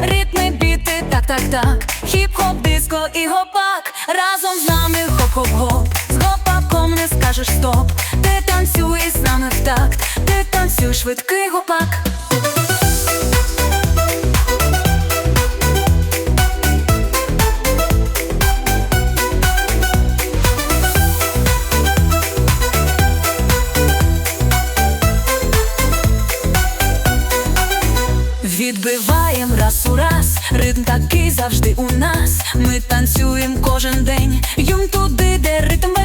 ритми біти, так, так, так, хіп-хоп, диско і гопак. Разом з нами хоп-хоп-хоп, з гопаком не скажеш стоп. Ти танцюй з нами в такт, ти танцюй швидкий гопак. Відбиваєм раз у раз, ритм такий завжди у нас. Ми танцюєм кожен день, юм туди, де ритм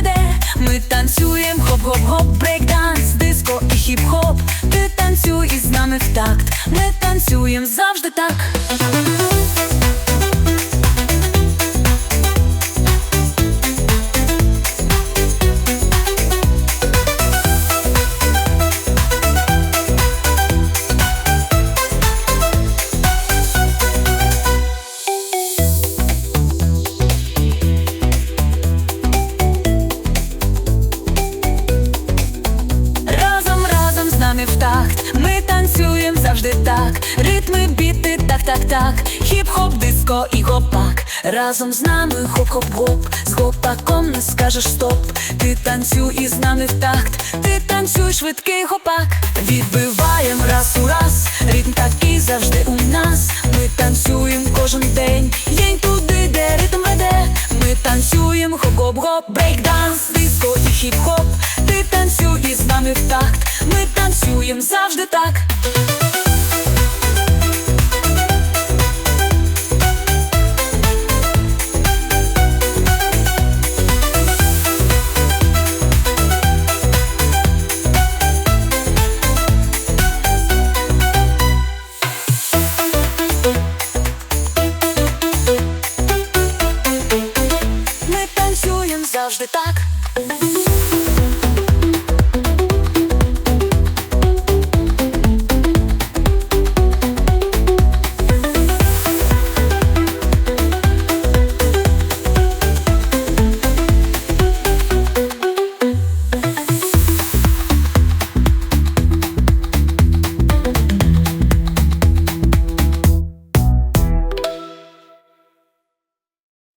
завжди так, ритми біти, так, так, так, хіп-хоп, диско і гопак. Разом з нами хоп-хоп-гоп, з гопаком не скажеш стоп. Ти танцюй із нами в такт, ти танцюй швидкий гопак. Відбиваєм раз у раз, ритм такий завжди у нас. Ми танцюєм кожен день, день туди, де ритм веде. Ми танцюєм хоп-хоп-гоп, брейкданс, диско і хіп-хоп. Ти танцюй із нами в такт, ми танцюєм завжди так.